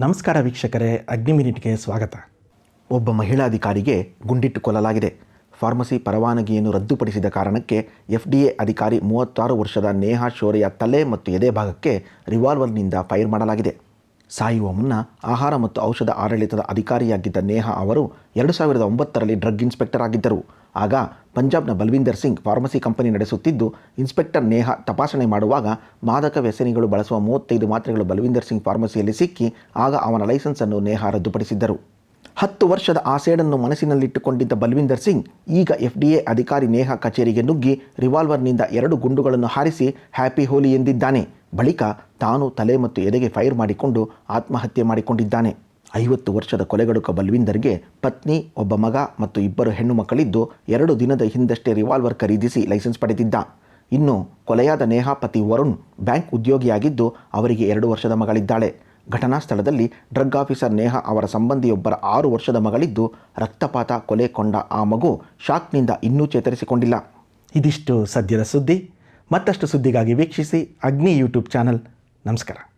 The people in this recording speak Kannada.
ನಮಸ್ಕಾರ ವೀಕ್ಷಕರೇ, ಅಗ್ನಿ ಮಿನಿಟ್ಗೆ ಸ್ವಾಗತ. ಒಬ್ಬ ಮಹಿಳಾಧಿಕಾರಿಗೆ ಗುಂಡಿಟ್ಟು ಕೊಲ್ಲಲಾಗಿದೆ ಫಾರ್ಮಸಿ ಪರವಾನಗಿಯನ್ನು ರದ್ದುಪಡಿಸಿದ ಕಾರಣಕ್ಕೆ ಎಫ್ಡಿಎ ಅಧಿಕಾರಿ ಮೂವತ್ತಾರು ವರ್ಷದ ನೇಹಾ ಶೋರೆಯ ತಲೆ ಮತ್ತು ಎದೆ ಭಾಗಕ್ಕೆ ರಿವಾಲ್ವರ್ನಿಂದ ಫೈರ್ ಮಾಡಲಾಗಿದೆ. ಸಾಯುವ ಮುನ್ನ ಆಹಾರ ಮತ್ತು ಔಷಧ ಆಡಳಿತದ ಅಧಿಕಾರಿಯಾಗಿದ್ದ ನೇಹಾ ಅವರು ಎರಡು ಸಾವಿರದ ಒಂಬತ್ತರಲ್ಲಿ ಡ್ರಗ್ ಇನ್ಸ್ಪೆಕ್ಟರ್ ಆಗಿದ್ದರು. ಆಗ ಪಂಜಾಬ್ನ ಬಲ್ವಿಂದರ್ ಸಿಂಗ್ ಫಾರ್ಮಸಿ ಕಂಪನಿ ನಡೆಸುತ್ತಿದ್ದು, ಇನ್ಸ್ಪೆಕ್ಟರ್ ನೇಹಾ ತಪಾಸಣೆ ಮಾಡುವಾಗ ಮಾದಕ ವ್ಯಸನಿಗಳು ಬಳಸುವ ಮೂವತ್ತೈದು ಮಾತ್ರೆಗಳು ಬಲ್ವಿಂದರ್ ಸಿಂಗ್ ಫಾರ್ಮಸಿಯಲ್ಲಿ ಸಿಕ್ಕಿ, ಆಗ ಅವನ ಲೈಸೆನ್ಸನ್ನು ನೇಹಾ ರದ್ದುಪಡಿಸಿದ್ದರು. ಹತ್ತು ವರ್ಷದ ಆಸೇಡನ್ನು ಮನಸ್ಸಿನಲ್ಲಿಟ್ಟುಕೊಂಡಿದ್ದ ಬಲ್ವಿಂದರ್ ಸಿಂಗ್, ಈಗ ಎಫ್ಡಿಎ ಅಧಿಕಾರಿ ನೇಹಾ ಕಚೇರಿಗೆ ನುಗ್ಗಿ ರಿವಾಲ್ವರ್ನಿಂದ ಎರಡು ಗುಂಡುಗಳನ್ನು ಹಾರಿಸಿ ಹ್ಯಾಪಿ ಹೋಲಿ ಎಂದಿದ್ದಾನೆ. ಬಳಿಕ ತಾನು ತಲೆ ಮತ್ತು ಎದೆಗೆ ಫೈರ್ ಮಾಡಿಕೊಂಡು ಆತ್ಮಹತ್ಯೆ ಮಾಡಿಕೊಂಡಿದ್ದಾನೆ. ಐವತ್ತು ವರ್ಷದ ಕೊಲೆಗಡುಕ ಬಲ್ವಿಂದರ್ಗೆ ಪತ್ನಿ, ಒಬ್ಬ ಮಗ ಮತ್ತು ಇಬ್ಬರು ಹೆಣ್ಣು ಮಕ್ಕಳಿದ್ದು ಎರಡು ದಿನದ ಹಿಂದಷ್ಟೇ ರಿವಾಲ್ವರ್ ಖರೀದಿಸಿ ಲೈಸೆನ್ಸ್ ಪಡೆದಿದ್ದ. ಇನ್ನು ಕೊಲೆಯಾದ ನೇಹಾ ಪತಿ ವರುಣ್ ಬ್ಯಾಂಕ್ ಉದ್ಯೋಗಿಯಾಗಿದ್ದು ಅವರಿಗೆ ಎರಡು ವರ್ಷದ ಮಗಳಿದ್ದಾಳೆ. ಘಟನಾ ಸ್ಥಳದಲ್ಲಿ ಡ್ರಗ್ ಆಫೀಸರ್ ನೇಹಾ ಅವರ ಸಂಬಂಧಿಯೊಬ್ಬರ ಆರು ವರ್ಷದ ಮಗಳಿದ್ದು ರಕ್ತಪಾತ ಕೊಲೆ ಕೊಂಡ ಆ ಮಗು ಶಾಕ್ನಿಂದ ಇನ್ನೂ ಚೇತರಿಸಿಕೊಂಡಿಲ್ಲ. ಇದಿಷ್ಟು ಸದ್ಯದ ಸುದ್ದಿ. ಮತ್ತಷ್ಟು ಸುದ್ದಿಗಾಗಿ ವೀಕ್ಷಿಸಿ ಅಗ್ನಿ ಯೂಟ್ಯೂಬ್ ಚಾನಲ್. ನಮಸ್ಕಾರ.